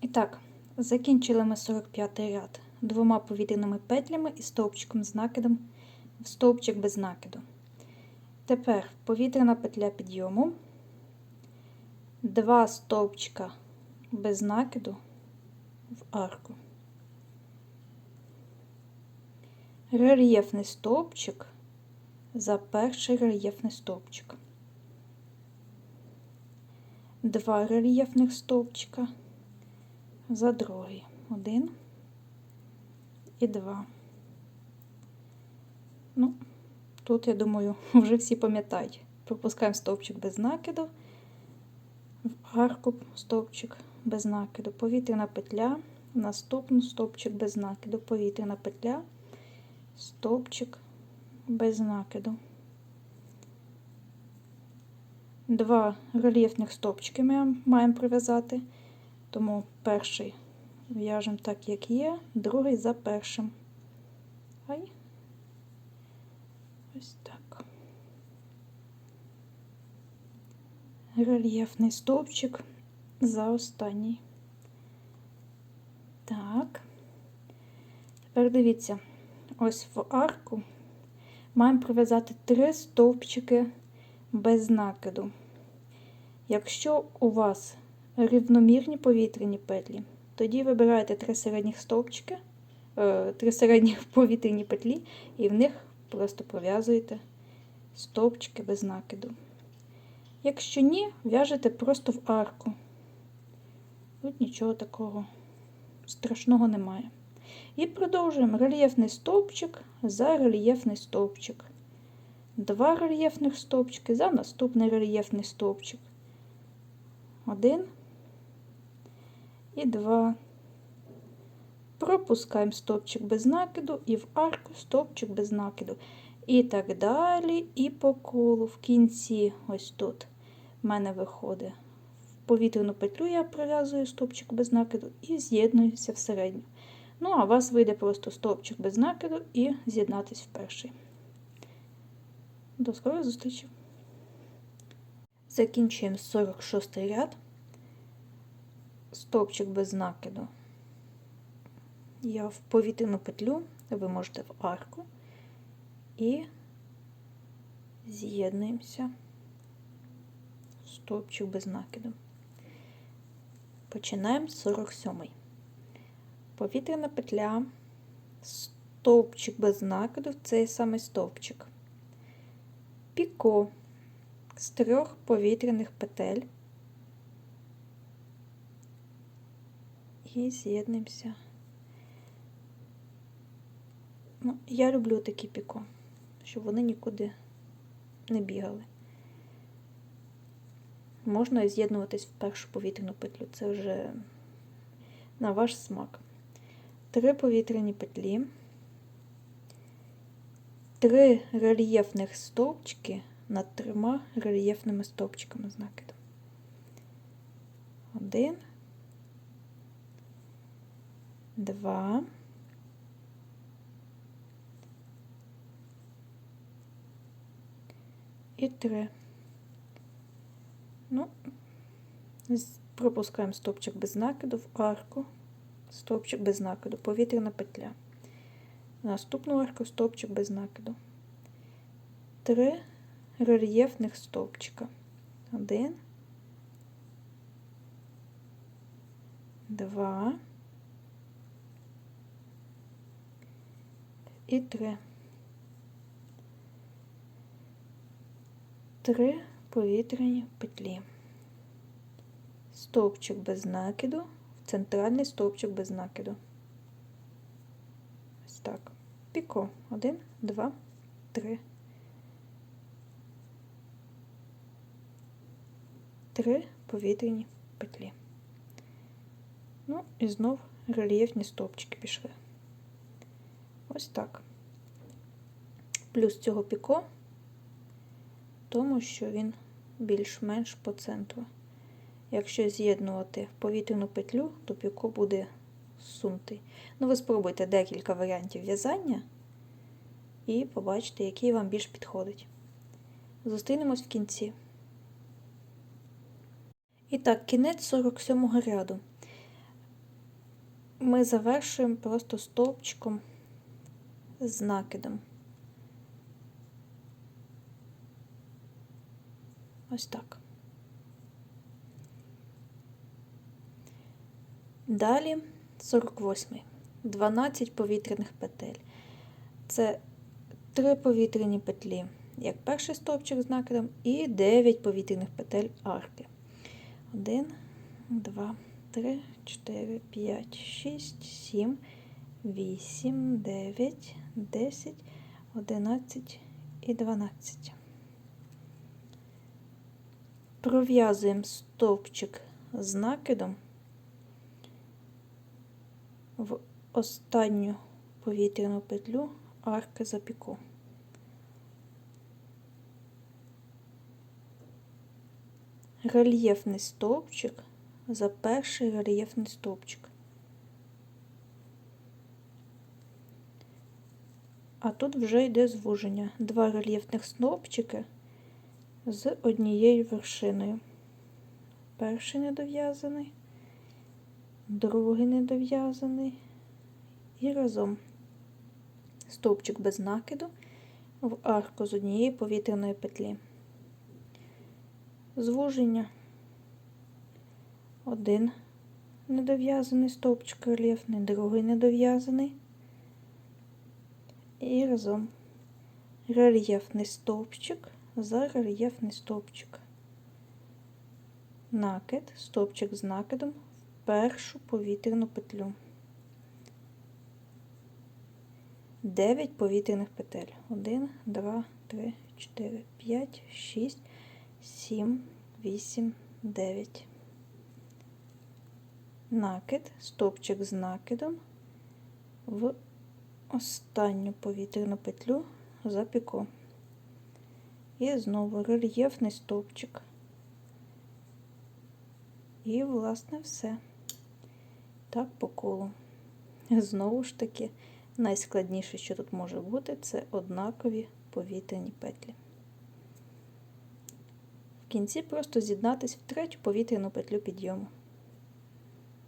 І так, закінчили ми 45 ряд двома повітряними петлями і стовпчиком з накидом в стовпчик без накиду. Тепер повітряна петля підйому, два стовпчика без накиду в арку. Рельєфний стовпчик за перший рельєфний стовпчик. Два рельєфних стовпчика за другий. Один і два. Ну, тут, я думаю, вже всі пам'ятають. Пропускаємо стовпчик без накиду, в арку стовпчик без накиду, повітряна петля, наступну стовпчик без накиду, повітряна петля, стовпчик без накиду. Два рельєфних стовпчики ми маємо прив'язати, тому перший в'яжемо так, як є, другий за першим. Ай. Ось так. Рельєфний стовпчик за останній. Так. Тепер дивіться, ось в арку маємо прив'язати три стовпчики без накиду. Якщо у вас рівномірні повітряні петлі, тоді вибираєте три середніх стовпчики, е, три середніх повітряні петлі, і в них просто пров'язуєте стовпчики без накиду. Якщо ні, в'яжете просто в арку. Тут нічого такого страшного немає. І продовжуємо рельєфний стовпчик за рельєфний стовпчик. Два рельєфних стовпчики за наступний рельєфний стовпчик. Один і два. Пропускаємо стовпчик без накиду і в арку стовпчик без накиду. І так далі, і по колу. В кінці, ось тут, в мене виходить. В повітряну петлю я прив'язую стовпчик без накиду і з'єднуюся в середню. Ну, а у вас вийде просто стовпчик без накиду і з'єднатись в перший. До скорої зустрічі! Закінчуємо 46 ряд, стовпчик без накиду. Я в повітряну петлю, ви можете в арку і з'єднуємося стовпчик без накиду. Починаємо з 47 Повітряна петля, стовпчик без накиду цей самий стовпчик. Піко з трьох повітряних петель і з'єднуємося. Ну, я люблю такі піко, щоб вони нікуди не бігали. Можна з'єднуватись в першу повітряну петлю. Це вже на ваш смак. Три повітряні петлі, три рельєфних стовпчики над трьома рельєфними стовпчиками з накидом. Один, два. І три. Ну, пропускаємо стовпчик без накиду в арку, стовпчик без накиду, повітряна петля. Наступну арку стовпчик без накиду. Три рельєфних стовпчика. Один, два і три. Три повітряні петлі. Стовпчик без накиду, центральний стовпчик без накиду. Ось так. Піко. Один, два, три. Три повітряні петлі. Ну, і знов рельєфні стовпчики пішли. Ось так. Плюс цього піко тому що він більш-менш по центру. Якщо з'єднувати повітряну петлю, то піко буде сунутий. Ну, ви спробуйте декілька варіантів в'язання і побачите, який вам більш підходить. Зустрінемось в кінці. І так, кінець 47 го ряду. ми завершуємо просто стовпчиком з накидом. Ось так. Далі 48. 12 повітряних петель. Це 3 повітряні петлі, як перший стовпчик з накидом, і 9 повітряних петель арки. 1, 2, 3, 4, 5, 6, 7, 8, 9, 10, 11 і 12. Пров'язуємо стовпчик з накидом в останню повітряну петлю арки за піку. Рельєфний стовпчик за перший рельєфний стовпчик. А тут вже йде звуження. Два рельєфних стовпчики з однією вершиною. Перший недов'язаний, другий недов'язаний і разом стовпчик без накиду в арку з однієї повітряної петлі. Звуження. Один недов'язаний стовпчик рельєфний, другий недов'язаний. І разом рельєфний стовпчик за рельєфний стовпчик. Накид, стовпчик з накидом в першу повітряну петлю. 9 повітряних петель. 1, 2, 3, 4, 5, 6, 7, 8, 9. Накид, стовпчик з накидом в останню повітряну петлю за піку. І знову рельєфний стовпчик. І, власне, все. Так по колу. Знову ж таки, найскладніше, що тут може бути, це однакові повітряні петлі. В кінці просто з'єднатися в третю повітряну петлю підйому.